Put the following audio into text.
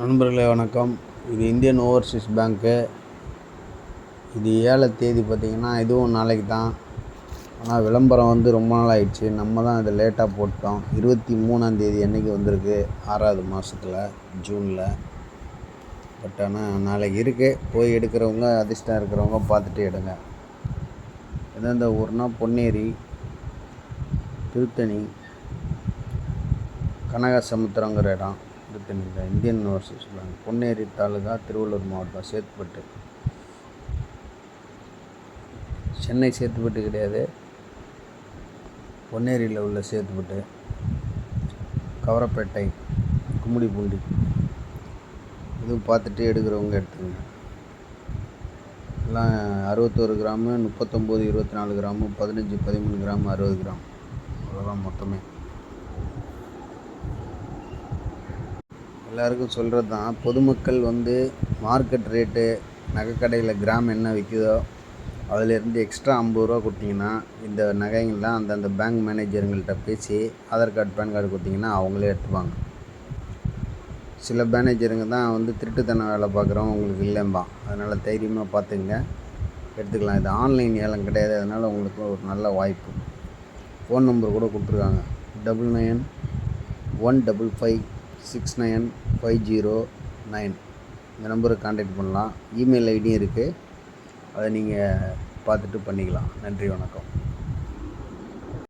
நண்பர்களே வணக்கம். இது இந்தியன் ஓவர்சீஸ் பேங்க்கு. இது ஏழை தேதி பார்த்திங்கன்னா இதுவும் நாளைக்கு தான். ஆனால் விளம்பரம் வந்து ரொம்ப நாள் ஆயிடுச்சு. நம்ம தான் இதை லேட்டாக போட்டோம். இருபத்தி மூணாந்தேதி அன்றைக்கி வந்திருக்கு? ஆறாவது மாதத்தில் ஜூனில். பட் ஆனால் நாளைக்கு இருக்குது போய் எடுக்கிறவங்க அதிர்ஷ்டம் இருக்கிறவங்க பார்த்துட்டு எடுங்க. எந்தெந்த ஊர்னா பொன்னேரி திருத்தணி கனகசமுத்திரங்கிற இடம். திருத்தணியில் இந்தியன் யூனிவர்சிட்டி சொல்லுவாங்க பொன்னேரி தாலுகா திருவள்ளூர் மாவட்டம் சேத்துப்பட்டு. சென்னை சேத்துப்பட்டு கிடையாது. பொன்னேரியில் உள்ள சேத்துப்பட்டு. கவரப்பேட்டை கும்மிடிப்பூண்டி. இதுவும் பார்த்துட்டு எடுக்கிறவங்க எடுத்துக்கோங்க. எல்லாம் அறுபத்தோரு கிராமு முப்பத்தொம்போது இருபத்தி நாலு கிராமு பதினஞ்சு பதிமூணு கிராம் அறுபது கிராம். அவ்வளோதான் மொத்தமே. எல்லாருக்கும் சொல்கிறது தான் பொதுமக்கள் வந்து மார்க்கெட் ரேட்டு நகைக்கடையில் கிராம் என்ன விற்குதோ அதிலேருந்து எக்ஸ்ட்ரா ஐம்பது ரூபா கொடுத்தீங்கன்னா இந்த நகைங்கள்லாம் அந்தந்த பேங்க் மேனேஜருங்கள்ட்ட பேசி ஆதார் கார்டு பேன் கார்டு கொடுத்தீங்கன்னா அவங்களே எடுத்துப்பாங்க. சில மேனேஜருங்க தான் வந்து திருட்டுத்தனம் வேலை பார்க்குறோம் உங்களுக்கு இல்லைம்பா அதனால் தைரியமாக பார்த்துங்க. எடுத்துக்கலாம். இது ஆன்லைன் ஏலம் கிடையாது. அதனால் உங்களுக்கு ஒரு நல்ல வாய்ப்பு. ஃபோன் நம்பர் கூட கொடுத்துருக்காங்க. Double nine one double five six nine five zero nine இந்த நம்பருக்கு காண்டாக்ட் பண்ணலாம். இமெயில் ஐடியும் இருக்குது அதை நீங்கள் பார்த்துட்டு பண்ணிக்கலாம். நன்றி வணக்கம்.